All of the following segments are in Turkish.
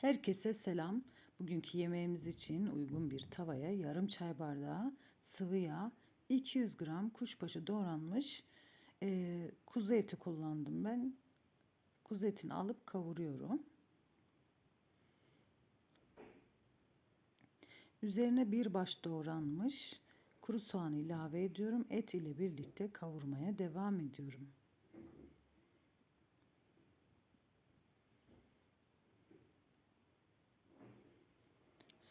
Herkese selam. Bugünkü yemeğimiz için uygun bir tavaya yarım çay bardağı sıvı yağ, 200 gram kuşbaşı doğranmış e, kuzu eti kullandım ben. Kuzu etini alıp kavuruyorum. Üzerine bir baş doğranmış kuru soğan ilave ediyorum. Et ile birlikte kavurmaya devam ediyorum.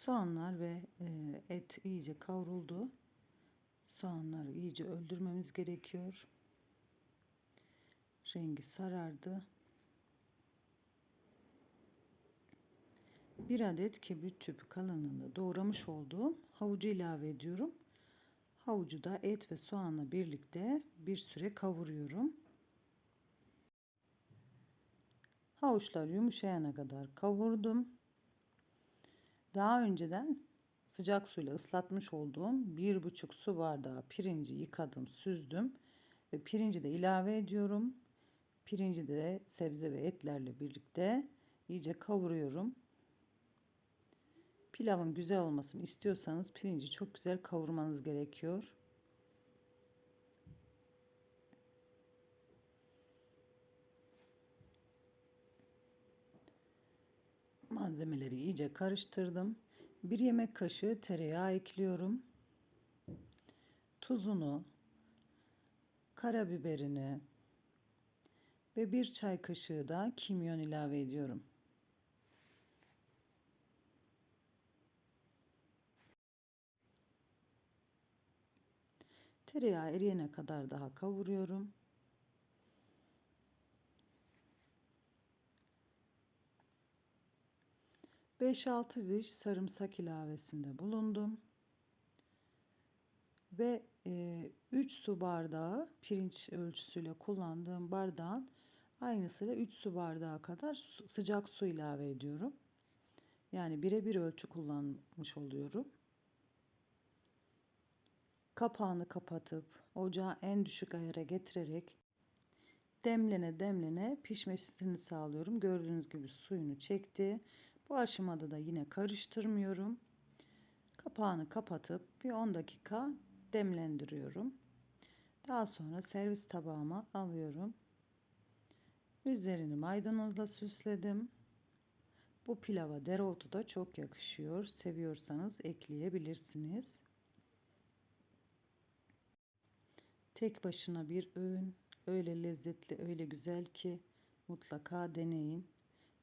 Soğanlar ve e, et iyice kavruldu. Soğanları iyice öldürmemiz gerekiyor. Rengi sarardı. Bir adet kibrit çöpü kalınlığında doğramış olduğum havucu ilave ediyorum. Havucu da et ve soğanla birlikte bir süre kavuruyorum. Havuçlar yumuşayana kadar kavurdum. Daha önceden sıcak suyla ıslatmış olduğum bir buçuk su bardağı pirinci yıkadım, süzdüm ve pirinci de ilave ediyorum. Pirinci de sebze ve etlerle birlikte iyice kavuruyorum. Pilavın güzel olmasını istiyorsanız pirinci çok güzel kavurmanız gerekiyor. Malzemeleri iyice karıştırdım. Bir yemek kaşığı tereyağı ekliyorum. Tuzunu, karabiberini ve bir çay kaşığı da kimyon ilave ediyorum. Tereyağı eriyene kadar daha kavuruyorum. 5-6 diş sarımsak ilavesinde bulundum. Ve e, 3 su bardağı pirinç ölçüsüyle kullandığım bardağın aynısıyla 3 su bardağı kadar sıcak su ilave ediyorum. Yani birebir ölçü kullanmış oluyorum. Kapağını kapatıp ocağı en düşük ayara getirerek demlene demlene pişmesini sağlıyorum. Gördüğünüz gibi suyunu çekti. Bu aşamada da yine karıştırmıyorum. Kapağını kapatıp bir 10 dakika demlendiriyorum. Daha sonra servis tabağıma alıyorum. Üzerini maydanozla süsledim. Bu pilava dereotu da çok yakışıyor. Seviyorsanız ekleyebilirsiniz. Tek başına bir öğün öyle lezzetli, öyle güzel ki mutlaka deneyin.